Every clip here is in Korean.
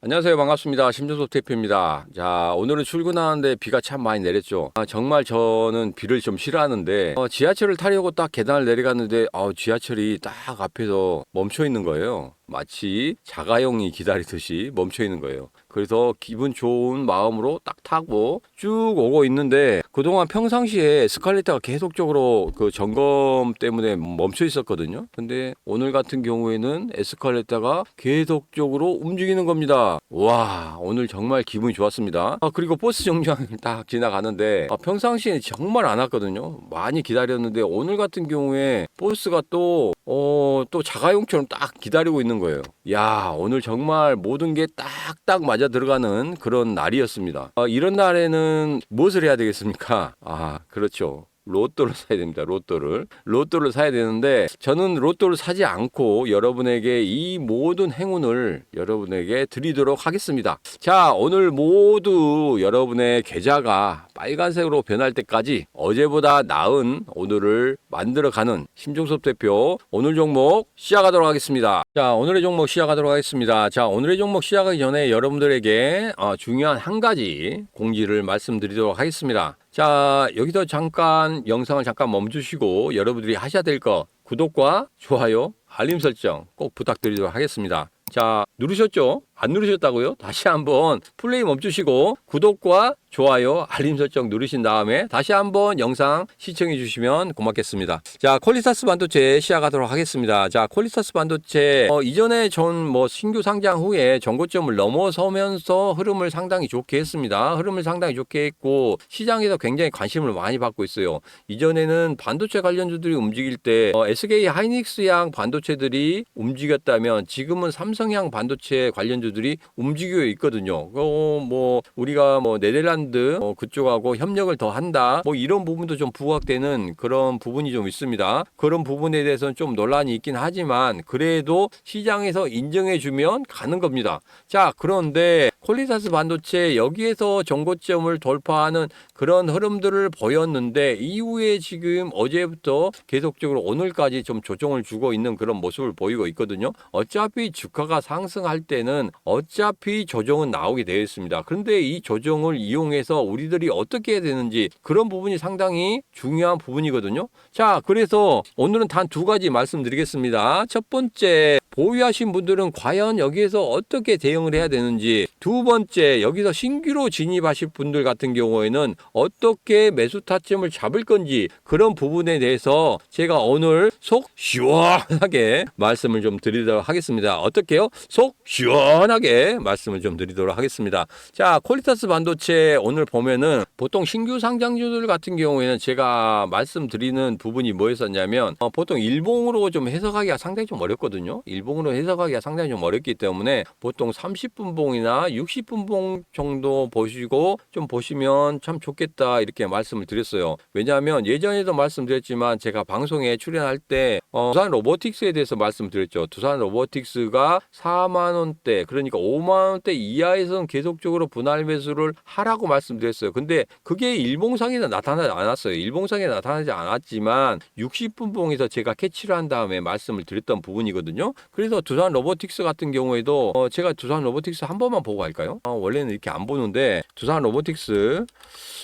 안녕하세요. 반갑습니다. 심준섭 대표입니다. 자, 오늘은 출근하는데 비가 참 많이 내렸죠. 아, 정말 저는 비를 좀 싫어하는데, 어, 지하철을 타려고 딱 계단을 내려갔는데, 어, 지하철이 딱 앞에서 멈춰 있는 거예요. 마치 자가용이 기다리듯이 멈춰 있는 거예요. 그래서 기분 좋은 마음으로 딱 타고 쭉 오고 있는데 그동안 평상시에 에스컬레이터가 계속적으로 그 점검 때문에 멈춰 있었거든요. 근데 오늘 같은 경우에는 에스컬레이터가 계속적으로 움직이는 겁니다. 와, 오늘 정말 기분이 좋았습니다. 아, 그리고 버스 정류장을 딱 지나가는데 아, 평상시에 정말 안 왔거든요. 많이 기다렸는데 오늘 같은 경우에 버스가 또 어, 또 자가용처럼 딱 기다리고 있는 거예요. 야, 오늘 정말 모든 게 딱딱 맞아 들어가는 그런 날이었습니다. 아, 이런 날에는 무엇을 해야 되겠습니까? 아, 그렇죠. 로또를 사야 됩니다. 로또를. 로또를 사야 되는데 저는 로또를 사지 않고 여러분에게 이 모든 행운을 여러분에게 드리도록 하겠습니다. 자, 오늘 모두 여러분의 계좌가 빨간색으로 변할 때까지 어제보다 나은 오늘을 만들어가는 심종섭 대표 오늘 종목 시작하도록 하겠습니다. 자, 오늘의 종목 시작하도록 하겠습니다. 자, 오늘의 종목 시작하기 전에 여러분들에게 어, 중요한 한 가지 공지를 말씀드리도록 하겠습니다. 자, 여기서 잠깐 영상을 잠깐 멈추시고 여러분들이 하셔야 될 거 구독과 좋아요, 알림 설정 꼭 부탁드리도록 하겠습니다. 자, 누르셨죠? 안 누르셨다고요? 다시 한번 플레이 멈추시고 구독과 좋아요, 알림 설정 누르신 다음에 다시 한번 영상 시청해 주시면 고맙겠습니다. 자, 콜리사스 반도체 시작하도록 하겠습니다. 자, 콜리사스 반도체 어, 이전에 전 뭐 신규 상장 후에 정고점을 넘어서면서 흐름을 상당히 좋게 했습니다. 흐름을 상당히 좋게 했고 시장에서 굉장히 관심을 많이 받고 있어요. 이전에는 반도체 관련주들이 움직일 때 어, SK 하이닉스양 반도체들이 움직였다면 지금은 삼성양 반도체 관련주 들이 움직여 있거든요. 어, 뭐 우리가 뭐 네덜란드 어, 그쪽하고 협력을 더 한다. 뭐 이런 부분도 좀 부각되는 그런 부분이 좀 있습니다. 그런 부분에 대해서는 좀 논란이 있긴 하지만 그래도 시장에서 인정해 주면 가는 겁니다. 자, 그런데 콜리사스 반도체 여기에서 정고점을 돌파하는 그런 흐름들을 보였는데 이후에 지금 어제부터 계속적으로 오늘까지 좀 조정을 주고 있는 그런 모습을 보이고 있거든요. 어차피 주가가 상승할 때는 어차피 조정은 나오게 되어 있습니다. 그런데 이 조정을 이용해서 우리들이 어떻게 해야 되는지 그런 부분이 상당히 중요한 부분이거든요. 자, 그래서 오늘은 단 두 가지 말씀드리겠습니다. 첫 번째, 보유하신 분들은 과연 여기에서 어떻게 대응을 해야 되는지 두 번째 여기서 신규로 진입하실 분들 같은 경우에는 어떻게 매수 타점을 잡을 건지 그런 부분에 대해서 제가 오늘 속 시원하게 말씀을 좀 드리도록 하겠습니다. 어떻게요? 속 시원하게 말씀을 좀 드리도록 하겠습니다. 자, 콜리타스 반도체 오늘 보면은 보통 신규 상장주들 같은 경우에는 제가 말씀드리는 부분이 뭐였었냐면 어, 보통 일봉으로 좀 해석하기가 상당히 좀 어렵거든요. 일봉 으로 해석하기가 상당히 좀 어렵기 때문에 보통 30분 봉이나 60분 봉 정도 보시고 좀 보시면 참 좋겠다 이렇게 말씀을 드렸어요. 왜냐하면 예전에도 말씀드렸지만 제가 방송에 출연할 때 어, 두산 로보틱스에 대해서 말씀드렸죠. 두산 로보틱스가 4만 원대 그러니까 5만 원대 이하에서는 계속적으로 분할 매수를 하라고 말씀드렸어요. 근데 그게 일봉상에는 나타나지 않았어요. 일봉상에 나타나지 않았지만 60분 봉에서 제가 캐치를 한 다음에 말씀을 드렸던 부분이거든요. 그래서 두산 로보틱스 같은 경우에도 어, 제가 두산 로보틱스 한 번만 보고 갈까요? 어, 원래는 이렇게 안 보는데 두산 로보틱스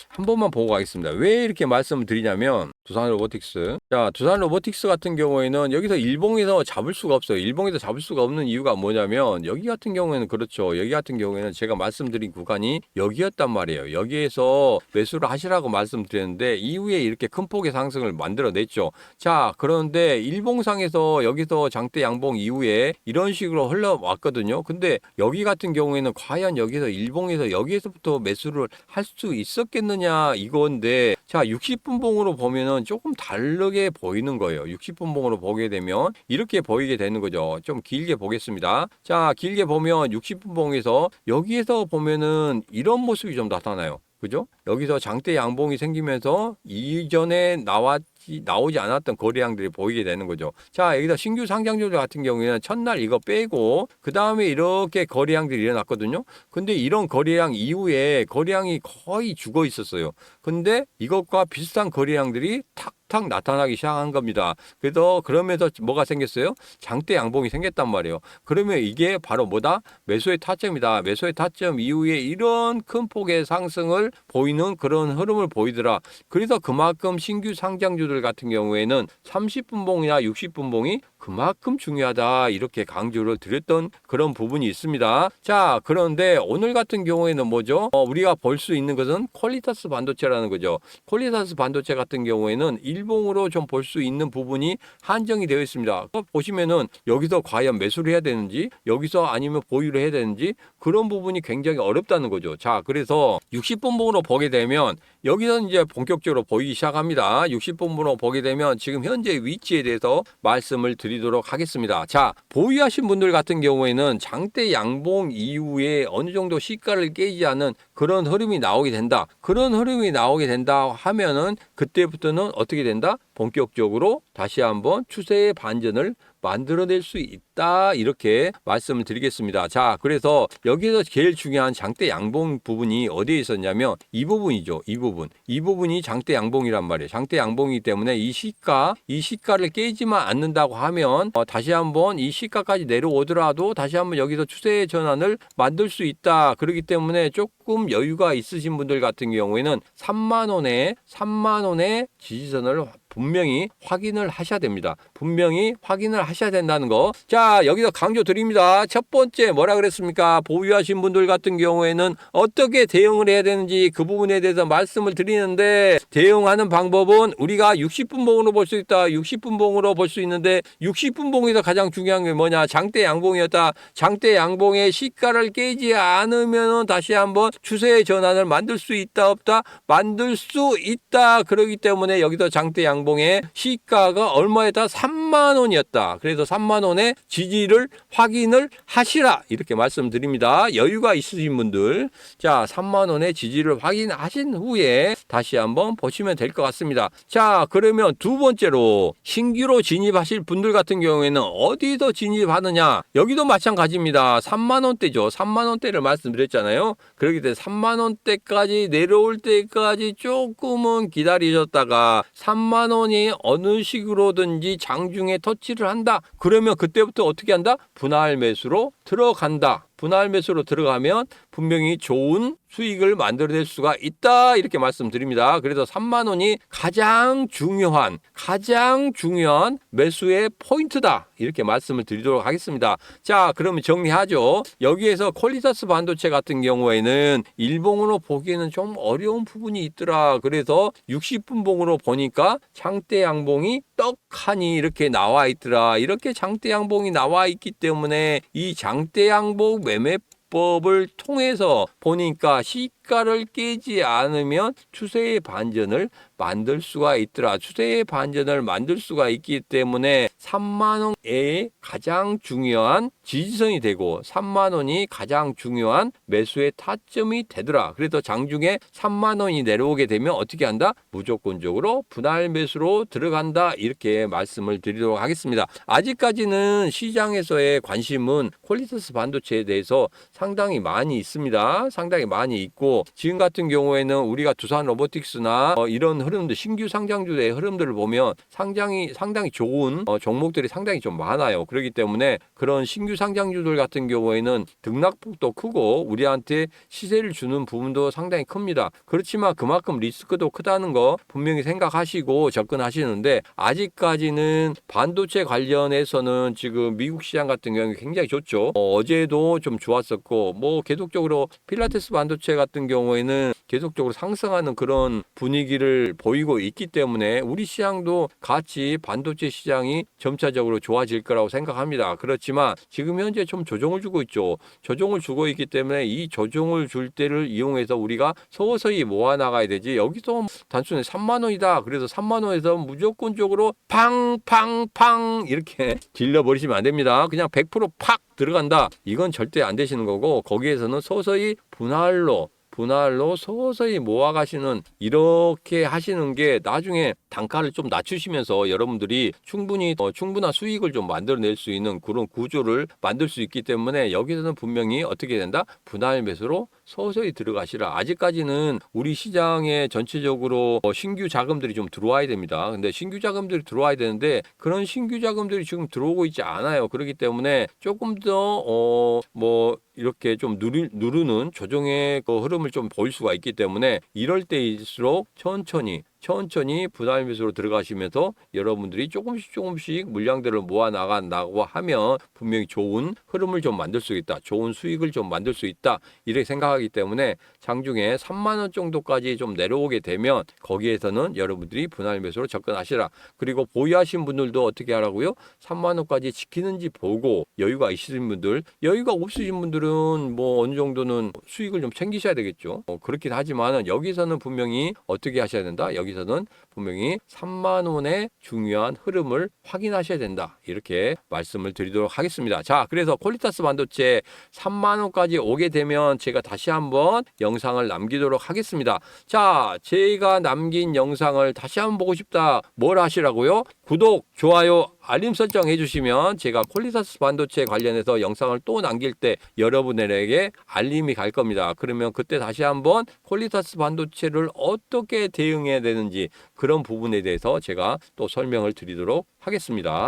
한 번만 보고 가겠습니다. 왜 이렇게 말씀을 드리냐면 두산 로보틱스. 자, 두산 로보틱스 같은 경우에는 여기서 일봉에서 잡을 수가 없어요. 일봉에서 잡을 수가 없는 이유가 뭐냐면 여기 같은 경우에는 그렇죠. 여기 같은 경우에는 제가 말씀드린 구간이 여기였단 말이에요. 여기에서 매수를 하시라고 말씀드렸는데 이후에 이렇게 큰 폭의 상승을 만들어냈죠. 자, 그런데 일봉상에서 여기서 장대 양봉 이후에 이런 식으로 흘러왔거든요. 근데 여기 같은 경우에는 과연 여기서 일봉에서 여기에서부터 매수를 할 수 있었겠느냐 이건데 자, 60분 봉으로 보면은 조금 다르게 보이는 거예요. 60분 봉으로 보게 되면 이렇게 보이게 되는 거죠. 좀 길게 보겠습니다. 자, 길게 보면 60분 봉에서 여기에서 보면은 이런 모습이 좀 나타나요. 그죠? 여기서 장대 양봉이 생기면서 이전에 나왔 나오지 않았던 거래량들이 보이게 되는 거죠. 자, 여기다 신규 상장주들 같은 경우에는 첫날 이거 빼고 그 다음에 이렇게 거래량들이 일어났거든요. 근데 이런 거래량 이후에 거래량이 거의 죽어 있었어요. 근데 이것과 비슷한 거래량들이 탁탁 나타나기 시작한 겁니다. 그래서 그러면서 뭐가 생겼어요? 장대 양봉이 생겼단 말이에요. 그러면 이게 바로 뭐다? 매수의 타점이다. 매수의 타점 이후에 이런 큰 폭의 상승을 보이는 그런 흐름을 보이더라. 그래서 그만큼 신규 상장주들 같은 경우에는 30분봉이나 60분봉이 그만큼 중요하다 이렇게 강조를 드렸던 그런 부분이 있습니다. 자 그런데 오늘 같은 경우에는 뭐죠? 어, 우리가 볼 수 있는 것은 퀄리타스 반도체라는 거죠. 퀄리타스 반도체 같은 경우에는 일봉으로 좀 볼 수 있는 부분이 한정이 되어 있습니다. 어, 보시면은 여기서 과연 매수를 해야 되는지 여기서 아니면 보유를 해야 되는지 그런 부분이 굉장히 어렵다는 거죠. 자 그래서 60분봉으로 보게 되면 여기서 이제 본격적으로 보이기 시작합니다. 60분으로 보게 되면 지금 현재 위치에 대해서 말씀을 드리도록 하겠습니다. 자, 보유하신 분들 같은 경우에는 장대 양봉 이후에 어느 정도 시가를 깨지 않은 그런 흐름이 나오게 된다. 그런 흐름이 나오게 된다 하면은 그때부터는 어떻게 된다? 본격적으로 다시 한번 추세의 반전을 만들어낼 수 있다 이렇게 말씀을 드리겠습니다. 자, 그래서 여기서 제일 중요한 장대 양봉 부분이 어디에 있었냐면 이 부분이죠. 이 부분. 이 부분이 장대 양봉이란 말이에요. 장대 양봉이기 때문에 이 시가, 이 시가를 깨지만 않는다고 하면 어, 다시 한번 이 시가까지 내려오더라도 다시 한번 여기서 추세의 전환을 만들 수 있다. 그렇기 때문에 조금 여유가 있으신 분들 같은 경우에는 3만 원에 3만 원의 지지선을 분명히 확인을 하셔야 됩니다. 분명히 확인을 하셔야 된다는 거. 자, 여기서 강조 드립니다. 첫 번째 뭐라 그랬습니까? 보유하신 분들 같은 경우에는 어떻게 대응을 해야 되는지 그 부분에 대해서 말씀을 드리는데 대응하는 방법은 우리가 60분 봉으로 볼 수 있다. 60분 봉으로 볼 수 있는데 60분 봉에서 가장 중요한 게 뭐냐? 장대 양봉이었다. 장대 양봉의 시가를 깨지 않으면 다시 한번 추세의 전환을 만들 수 있다 없다? 만들 수 있다. 그렇기 때문에 여기서 장대 양 양봉의 시가가 얼마에다 3만 원이었다. 그래서 3만 원의 지지를 확인을 하시라 이렇게 말씀드립니다. 여유가 있으신 분들 자 3만 원의 지지를 확인하신 후에 다시 한번 보시면 될 것 같습니다. 자 그러면 두 번째로 신규로 진입하실 분들 같은 경우에는 어디서 진입하느냐 여기도 마찬가지입니다. 3만 원대죠. 3만 원대를 말씀드렸잖아요. 그렇기 때문에 3만 원대까지 내려올 때까지 조금은 기다리셨다가 3만 원이 어느 식으로든지 장중에 터치를 한다. 그러면 그때부터 어떻게 한다? 분할 매수로 들어간다. 분할 매수로 들어가면 분명히 좋은 수익을 만들어낼 수가 있다 이렇게 말씀드립니다. 그래서 3만 원이 가장 중요한 가장 중요한 매수의 포인트다 이렇게 말씀을 드리도록 하겠습니다. 자 그러면 정리하죠. 여기에서 퀄리타스 반도체 같은 경우에는 일봉으로 보기에는 좀 어려운 부분이 있더라. 그래서 60분봉으로 보니까 장대 양봉이 떡하니 이렇게 나와 있더라. 이렇게 장대 양봉이 나와 있기 때문에 이 장대 양봉 매매 법을 통해서 보니까 시가를 깨지 않으면 추세의 반전을 만들 수가 있더라. 추세의 반전을 만들 수가 있기 때문에 3만 원에 가장 중요한 지지선이 되고 3만 원이 가장 중요한 매수의 타점이 되더라. 그래서 장중에 3만 원이 내려오게 되면 어떻게 한다? 무조건적으로 분할 매수로 들어간다. 이렇게 말씀을 드리도록 하겠습니다. 아직까지는 시장에서의 관심은 퀄리터스 반도체에 대해서 상당히 많이 있습니다. 상당히 많이 있고 지금 같은 경우에는 우리가 두산 로보틱스나 어, 이런 흐름 들 신규 상장주의 흐름들을 보면 상장이 상당히 좋은 어, 종목들이 상당히 좀 많아요. 그렇기 때문에 그런 신규 상장주들 같은 경우에는 등락폭도 크고 우리한테 시세를 주는 부분도 상당히 큽니다. 그렇지만 그만큼 리스크도 크다는 거 분명히 생각하시고 접근하시는데 아직까지는 반도체 관련해서는 지금 미국 시장 같은 경우에 굉장히 좋죠. 어, 어제도 좀 좋았었고 뭐 계속적으로 필라테스 반도체 같은 경우에는 계속적으로 상승하는 그런 분위기를 보이고 있기 때문에 우리 시장도 같이 반도체 시장이 점차적으로 좋아질 거라고 생각합니다. 그렇지만 지금 현재 좀 조정을 주고 있죠. 조정을 주고 있기 때문에 이 조정을 줄 때를 이용해서 우리가 서서히 모아 나가야 되지. 여기서 단순히 3만 원이다. 그래서 3만 원에서 무조건적으로 팡팡팡 이렇게 질러 버리시면 안 됩니다. 그냥 100%팍 들어간다. 이건 절대 안 되시는 거고 거기에서는 서서히 분할로 분할로 서서히 모아가시는 이렇게 하시는 게 나중에 단가를 좀 낮추시면서 여러분들이 충분히 어, 충분한 수익을 좀 만들어낼 수 있는 그런 구조를 만들 수 있기 때문에 여기서는 분명히 어떻게 된다? 분할 매수로 서서히 들어가시라. 아직까지는 우리 시장에 전체적으로 어, 신규 자금들이 좀 들어와야 됩니다. 근데 신규 자금들이 들어와야 되는데 그런 신규 자금들이 지금 들어오고 있지 않아요. 그렇기 때문에 조금 더어뭐 이렇게 좀 누르, 누르는 조정의 그 흐름을 좀 보일 수가 있기 때문에 이럴 때일수록 천천히 천천히 분할 매수로 들어가시면서 여러분들이 조금씩 조금씩 물량들을 모아 나간다고 하면 분명히 좋은 흐름을 좀 만들 수 있다. 좋은 수익을 좀 만들 수 있다. 이렇게 생각하기 때문에 장중에 3만 원 정도까지 좀 내려오게 되면 거기에서는 여러분들이 분할 매수로 접근하시라. 그리고 보유하신 분들도 어떻게 하라고요? 3만 원까지 지키는지 보고 여유가 있으신 분들, 여유가 없으신 분들은 뭐 어느 정도는 수익을 좀 챙기셔야 되겠죠. 어, 그렇긴 하지만은 여기서는 분명히 어떻게 하셔야 된다. 여기서는 분명히 3만 원의 중요한 흐름을 확인하셔야 된다. 이렇게 말씀을 드리도록 하겠습니다. 자, 그래서 콜리타스 반도체 3만 원까지 오게 되면 제가 다시 한번 영상을 남기도록 하겠습니다. 자, 제가 남긴 영상을 다시 한번 보고 싶다. 뭘 하시라고요? 구독, 좋아요, 알림 설정 해주시면 제가 콜리타스 반도체 관련해서 영상을 또 남길 때 여러분들에게 알림이 갈 겁니다. 그러면 그때 다시 한번 콜리타스 반도체를 어떻게 대응해야 되는지 그런 부분에 대해서 제가 또 설명을 드리도록 하겠습니다.